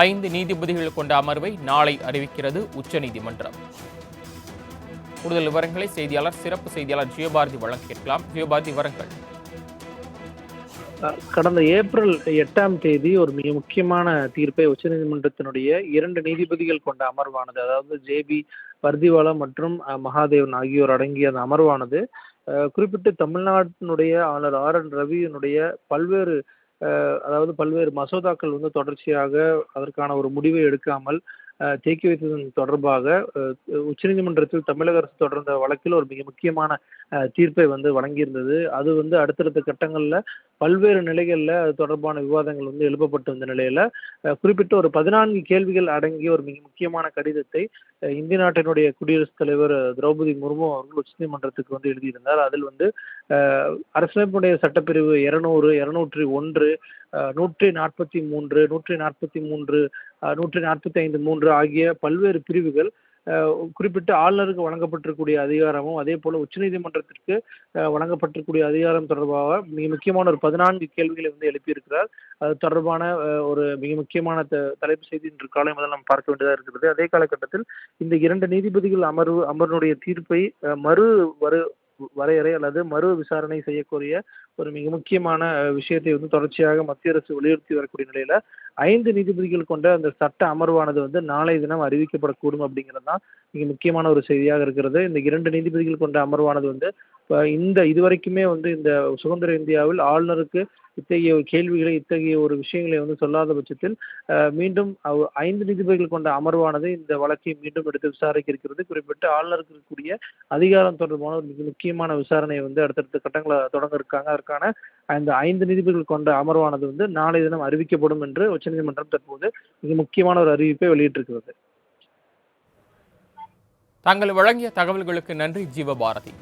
ஐந்து நீதிபதிகள் கொண்ட அமர்வை நாளை அறிவிக்கிறது உச்சநீதிமன்றம். கூடுதல் விவரங்களை செய்தியாளர் சிறப்பு செய்தியாளர் ஜியோபாரதி வழங்க கேட்கலாம். ஜியோபாரதி விவரங்கள். கடந்த ஏப்ரல் எட்டாம் தேதி ஒரு மிக முக்கியமான தீர்ப்பை உச்சநீதிமன்றத்தினுடைய இரண்டு நீதிபதிகள் கொண்ட அமர்வானது அதாவது ஜேபி பர்திவாலா மற்றும் மகாதேவன் ஆகியோர் அடங்கிய அந்த அமர்வானது அஹ், குறிப்பிட்டு தமிழ்நாட்டினுடைய ஆளுநர் ஆர் என் ரவியினுடைய பல்வேறு அதாவது பல்வேறு மசோதாக்கள் வந்து தொடர்ச்சியாக அதற்கான ஒரு முடிவை எடுக்காமல் தேக்கி வைத்ததன் தொடர்பாக உச்சநீதிமன்றத்தில் தமிழக அரசு தொடர்ந்த வழக்கில் ஒரு மிக முக்கியமான அஹ், தீர்ப்பை வந்து வழங்கியிருந்தது. அது வந்து அடுத்தடுத்த கட்டங்களில் பல்வேறு நிலைகளில் அது தொடர்பான விவாதங்கள் வந்து எழுப்பப்பட்டு வந்த நிலையில குறிப்பிட்ட ஒரு பதினான்கு கேள்விகள் அடங்கிய ஒரு மிக முக்கியமான கடிதத்தை இந்திய நாட்டினுடைய குடியரசுத் தலைவர் திரௌபதி முர்மு அவர்கள் உச்சநீதிமன்றத்துக்கு வந்து எழுதியிருந்தார். அதில் வந்து அரசமைப்புடைய சட்டப்பிரிவு இருநூறு இருநூற்றி ஒன்று நூற்றி நாற்பத்தி மூன்று நூற்றி நாற்பத்தி மூன்று நூற்றி நாற்பத்தி ஐந்து மூன்று ஆகிய பல்வேறு பிரிவுகள் குறிப்பிட்ட ஆளுநருக்கு வழங்கப்பட்டிருக்கக்கூடிய அதிகாரமும் அதே போல உச்சநீதிமன்றத்திற்கு அஹ், வழங்கப்பட்டிருக்கக்கூடிய அதிகாரம் தொடர்பாக மிக முக்கியமான ஒரு பதினான்கு கேள்விகளை வந்து எழுப்பியிருக்கிறார். அது தொடர்பான ஒரு மிக முக்கியமான த தலைப்பு செய்தி இன்று காலை முதல் நாம் பார்க்க வேண்டியதாக இருக்கிறது. அதே காலகட்டத்தில் இந்த இரண்டு நீதிபதிகள் அமர்வு அமர்வுடைய தீர்ப்பை மறு வரு வரையறை அல்லது மறு விசாரணை செய்யக்கூடிய ஒரு மிக முக்கியமான விஷயத்தை வந்து தொடர்ச்சியாக மத்திய அரசு வலியுறுத்தி வரக்கூடிய நிலையில ஐந்து நீதிபதிகள் கொண்ட அந்த சட்ட அமர்வானது வந்து நாளை தினம் அறிவிக்கப்படக்கூடும் அப்படிங்கிறது தான் மிக முக்கியமான ஒரு செய்தியாக இருக்கிறது. இந்த இரண்டு நீதிபதிகள் கொண்ட அமர்வானது வந்து இப்போ இந்த இதுவரைக்குமே வந்து இந்த சுதந்திர இந்தியாவில் ஆளுநருக்கு இத்தகைய ஒரு கேள்விகளை இத்தகைய ஒரு விஷயங்களை வந்து சொல்லாத பட்சத்தில் மீண்டும் ஐந்து நீதிபதிகள் கொண்ட அமர்வானது இந்த வழக்கை மீண்டும் எடுத்து விசாரிக்க இருக்கிறது. குறிப்பிட்டு ஆளுநருக்கு இருக்கக்கூடிய அதிகாரம் தொடர்பான ஒரு மிக முக்கியமான விசாரணையை வந்து அடுத்தடுத்த கட்டங்களை தொடங்க இருக்காங்க. அதற்கான அந்த ஐந்து நீதிபதிகள் கொண்ட அமர்வானது வந்து நாளை தினம் அறிவிக்கப்படும் என்று உச்சநீதிமன்றம் தற்போது மிக முக்கியமான ஒரு அறிவிப்பை வெளியிட்டிருக்கிறது. தாங்கள் வழங்கிய தகவல்களுக்கு நன்றி. ஜீவபாரதி.